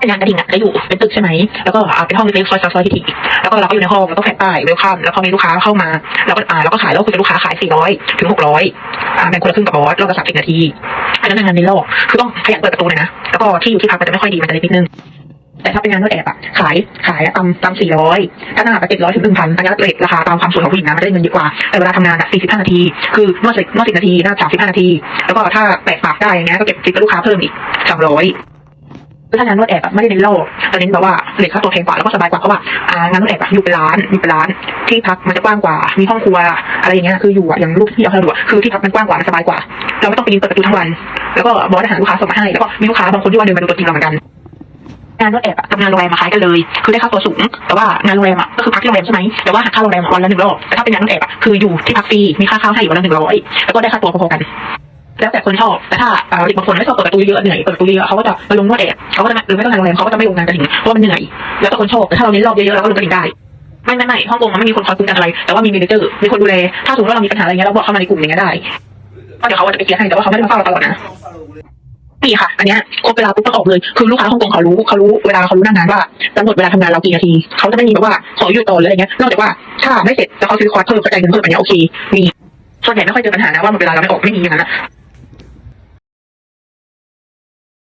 เป็นงานกระดิ่งอะจะอยู่เป็นตึกใช่ไหมแล้วก็เป็นห้องเล็กๆซอยๆซอยที่ๆแล้วก็เราก็อยู่ในห้องแล้วก็แขวนป้ายเวลคัมแล้วพอมีลูกค้าเข้ามาเราก็อ่าเราก็ขายแล้วคุยกับลูกค้าขาย 400 ถึง 600อ่าแบ่งคนละครึ่งกับบอสรอบละ30 นาทีอันนั้นงานในโลกคือต้องขยันเปิดประตูหน่อยนะแล้วก็ที่อยู่ที่พักมันจะไม่ค่อยดีมันจะเล็กนิดนึงแต่ถ้าเป็นงานนวดแอบอะขายขายตามตามสี่ร้อยถ้าหน้าก็เจ็ดร้อยถึงหนึ่งพันอันนี้เรทราคาตามความสวยของผู้หญิงนะมันได้เงินเยอะกว่าแต่เวลาทำงานอะสี่สิบห้านาที คือนวดสินวดสิบนาทีหน้าสามสิบห้านาที แล้วก็ถ้าแปดปากได้อย่างเงี้ยก็เก็บติดกับลูกค้าเพิ่มอีกสามร้อย ถ้างานนวดแอบอะไม่ได้เน้นโลกแต่เน้นแบบว่าเรทค่าตัวแพงกว่าแล้วก็สบายกว่าเพราะว่าอ่างานนวดแอบอะอยู่เป็นร้านอยู่เป็นร้าน ที่พักมันจะกว้างกว่า มีห้องครัวอะไรอย่างเงี้ยคืออยู่อะอย่างรูปที่เอาให้ดูคือที่พักมันกว้างกว่ามันสบายกว่า เราไม่ต้องไปยืนเปิดประตูทั้งวัน แล้วก็บอสอาหารลูกค้าส่งมาให้แล้วก็มีลูกค้าบางคนที่ว่าเดินมาดูตัวจริงเราเหมือนกันงานนวดแอบกับงานโรงแรมมาคล้ายกันเลย คือได้ค่าตัวสูง แต่ว่างานโรงแรมอะก็คือพักที่โรงแรมใช่ไหมแต่ว่าหักค่าโรงแรมวันละหนึ่งรอบแต่ถ้าเป็นงานนวดแอบอะคืออยู่ที่พักฟรีมีค่าข้าวให้อยู่วันละหนึ่งร้อยแล้วก็ได้ค่าตัวพอๆกัน แล้วแต่คนชอบ แต่ถ้าเด็กบางคนไม่ชอบเปิดประตูเยอะเหนื่อยเปิดประตูเยอะเขาก็จะมาลงนวดแอบเขาก็จะหรือไม่ต้องงานโรงแรมเขาก็จะไม่ลงงานกระถิ่งเพราะมันเหนื่อยแล้วแต่คนชอบแต่ถ้าเราเน้นรอบเยอะๆเราก็ลงกระถิ่งได้ไม่ไม่ไม่ฮ่องกงมันไม่มีคนคอยคุมกันอะไร แต่ว่ามีเมนเจอร์มีคนดูแล ถ้าสมมติว่าเรามีปัญหาอะไรเงี้ยเราบอกเข้ามาในกลุ่มอย่างเงี้ยได้ก็เดี๋ยวเขาจะไปเคลียร์ให้แต่ว่าเขาไม่ได้มาเฝ้าเราตลอดนะนี่ค่ะ อันเนี้ยครบเวลาปุ๊บต้องออกเลย คือลูกค้าฮ่องกงเขารู้เขารู้เวลาเขารู้หน้างานว่ากำหนดเวลาทำงานเรากี่นาที เขาจะไม่มีแบบว่าขออยู่ต่อเลยออะไรเงี้ยนอกจากว่าถ้าไม่เสร็จแล้วเขาซื้อคอร์สเพิ่มกระจายเงินเพิ่มอันเนี้ยโอเคมีส่วนใหญ่ไม่ค่อยเจอปัญหานะว่าหมดเวลาเราไม่ออกไม่มีอย่างนั้นนะ